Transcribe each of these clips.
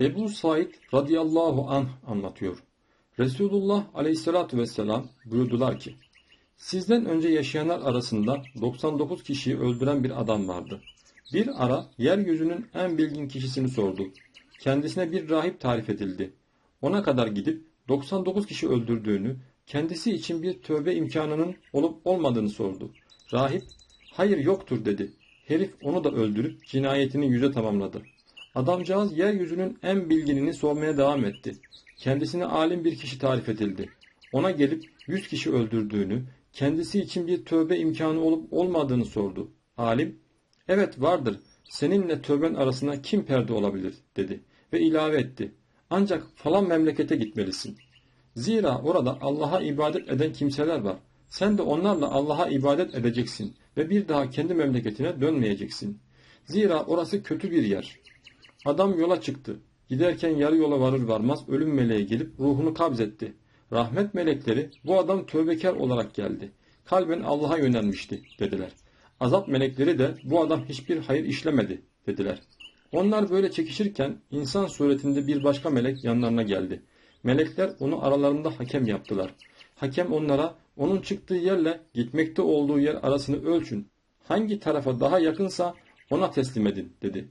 Ebu Said radıyallahu anh anlatıyor. Resulullah aleyhissalatu vesselam buyurdular ki, Sizden önce yaşayanlar arasında 99 kişiyi öldüren bir adam vardı. Bir ara yeryüzünün en bilgin kişisini sordu. Kendisine bir rahip tarif edildi. Ona kadar gidip 99 kişi öldürdüğünü, kendisi için bir tövbe imkanının olup olmadığını sordu. Rahip, hayır yoktur dedi. Herif onu da öldürüp cinayetini yüze tamamladı. Adamcağız yeryüzünün en bilginini sormaya devam etti. Kendisine alim bir kişi tarif edildi. Ona gelip yüz kişi öldürdüğünü, kendisi için bir tövbe imkanı olup olmadığını sordu. Alim, evet vardır, seninle tövben arasında kim perde olabilir dedi ve ilave etti. Ancak falan memlekete gitmelisin. Zira orada Allah'a ibadet eden kimseler var. Sen de onlarla Allah'a ibadet edeceksin ve bir daha kendi memleketine dönmeyeceksin. Zira orası kötü bir yer. Adam yola çıktı. Giderken yarı yola varır varmaz ölüm meleği gelip ruhunu kabzetti. Rahmet melekleri bu adam tövbekar olarak geldi. Kalben Allah'a yönelmişti dediler. Azap melekleri de bu adam hiçbir hayır işlemedi dediler. Onlar böyle çekişirken insan suretinde bir başka melek yanlarına geldi. Melekler onu aralarında hakem yaptılar. Hakem onlara onun çıktığı yerle gitmekte olduğu yer arasını ölçün. Hangi tarafa daha yakınsa ona teslim edin dedi.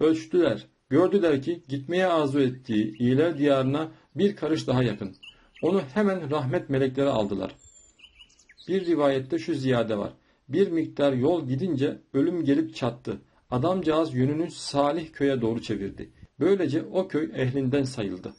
Ölçtüler. Gördüler ki gitmeye arzu ettiği iyiler diyarına bir karış daha yakın. Onu hemen rahmet melekleri aldılar. Bir rivayette şu ziyade var. Bir miktar yol gidince ölüm gelip çattı. Adamcağız yönünü Salih köye doğru çevirdi. Böylece o köy ehlinden sayıldı.